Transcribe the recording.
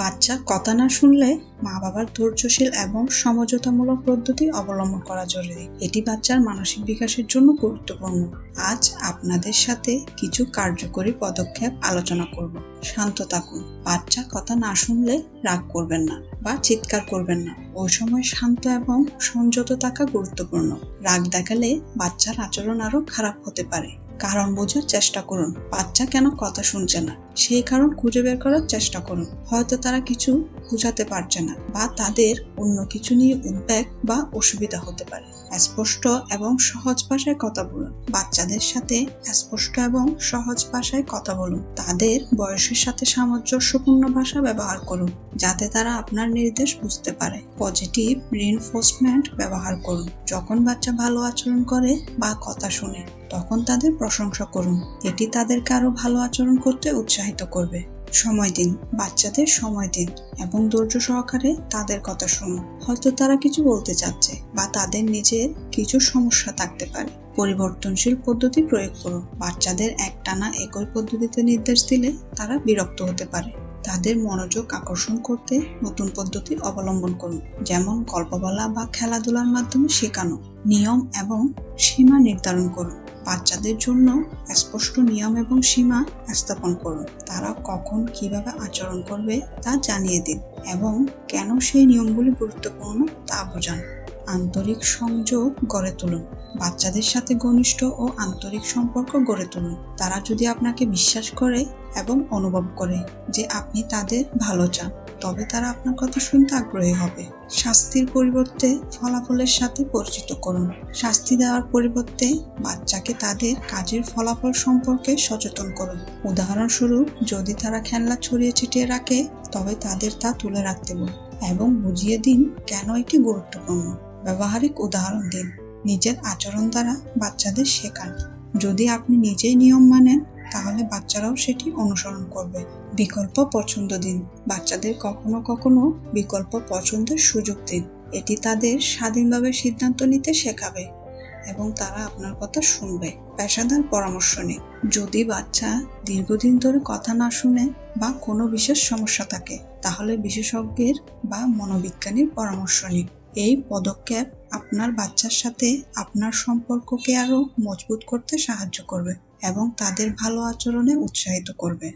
বাচ্চা কথা না শুনলে মা বাবার ধৈর্যশীল এবং সমঝোতামূলক পদ্ধতি অবলম্বন করা জরুরি। এটি বাচ্চার মানসিক বিকাশের জন্য গুরুত্বপূর্ণ। আজ আপনাদের সাথে কিছু কার্যকরী পদক্ষেপ আলোচনা করব। শান্ত থাকুন। বাচ্চা কথা না শুনলে রাগ করবেন না বা চিৎকার করবেন না। ওই সময় শান্ত এবং সংযত থাকা গুরুত্বপূর্ণ। রাগ দেখালে বাচ্চার আচরণ আরও খারাপ হতে পারে। কারণ বোঝার চেষ্টা করুন, বাচ্চা কেন কথা শুনছে না? সেই কারণ খুঁজে বের করার চেষ্টা করুন। হয়তো তারা কিছু বুঝাতে পারছে না বা তাদের অন্য কিছু নিয়ে উদ্বেগ বা অসুবিধা হতে পারে। স্পষ্ট এবং সহজ ভাষায় কথা বলুন। বাচ্চাদের সাথে স্পষ্ট এবং সহজ ভাষায় কথা বলুন। তাদের বয়সের সাথে সামঞ্জস্যপূর্ণ ভাষা ব্যবহার করুন, যাতে তারা আপনার নির্দেশ বুঝতে পারে। পজিটিভ রিনফোর্সমেন্ট ব্যবহার করুন। যখন বাচ্চা ভালো আচরণ করে বা কথা শুনে, তখন তাদের প্রশংসা করুন। এটি তাদেরকে আরও ভালো আচরণ করতে উৎসাহিত করবে। সময় দিন, বাচ্চাদের সময় দিন এবং ধৈর্য সহকারে তাদের কথা শুনুন হয়তো তারা কিছু বলতে চাচ্ছে বা তাদের নিজের কিছু সমস্যা থাকতে পারে। পরিবর্তনশীল পদ্ধতি প্রয়োগ করুন বাচ্চাদের একটানা একই পদ্ধতিতে নির্দেশ দিলে তারা বিরক্ত হতে পারে। তাদের মনোযোগ আকর্ষণ করতে নতুন পদ্ধতি অবলম্বন করুন যেমন গল্প বলা বা খেলাধুলার মাধ্যমে শেখানো। নিয়ম এবং সীমা নির্ধারণ করুন বাচ্চাদের জন্য স্পষ্ট নিয়ম এবং সীমা স্থাপন করুন। তারা কখন কীভাবে আচরণ করবে তা জানিয়ে দিন এবং কেন সেই নিয়মগুলি গুরুত্বপূর্ণ তা বোঝান। আন্তরিক সংযোগ গড়ে তুলুন। বাচ্চাদের সাথে ঘনিষ্ঠ ও আন্তরিক সম্পর্ক গড়ে তুলুন। তারা যদি আপনাকে বিশ্বাস করে এবং অনুভব করে যে আপনি তাদের ভালো চান তবে তারা আপনার কথা শুনতে আগ্রহী হবে। শাস্তির পরিবর্তে ফলাফলের সাথে পরিচিত করুন। শাস্তি দেওয়ার পরিবর্তে বাচ্চাকে তাদের কাজের ফলাফল সম্পর্কে সচেতন করুন। উদাহরণস্বরূপ, যদি তারা খেলনা ছড়িয়ে ছিটিয়ে রাখে, তবে তাদের তা তুলে রাখতে বলুন এবং বুঝিয়ে দিন কেন এটি গুরুত্বপূর্ণ। ব্যবহারিক উদাহরণ দিন। নিজের আচরণ দ্বারা বাচ্চাদের শেখান। যদি আপনি নিজেই নিয়ম মানেন তাহলে বাচ্চারাও সেটি অনুসরণ করবে। বিকল্প পছন্দ দিন। বাচ্চাদের কখনো কখনো বিকল্প পছন্দের সুযোগ দিন। এটি তাদের স্বাধীনভাবে সিদ্ধান্ত নিতে শেখাবে এবং তারা আপনার কথা শুনবে। পেশাদার পরামর্শ নিন। যদি বাচ্চা দীর্ঘদিন ধরে কথা না শুনে বা কোনো বিশেষ সমস্যা থাকে, তাহলে বিশেষজ্ঞের বা মনোবিজ্ঞানীর পরামর্শ নিন। এই পদক্ষেপ আপনার বাচ্চার সাথে আপনার সম্পর্ককে আরও মজবুত করতে সাহায্য করবে এবং তাদের ভালো আচরণে উৎসাহিত করবে।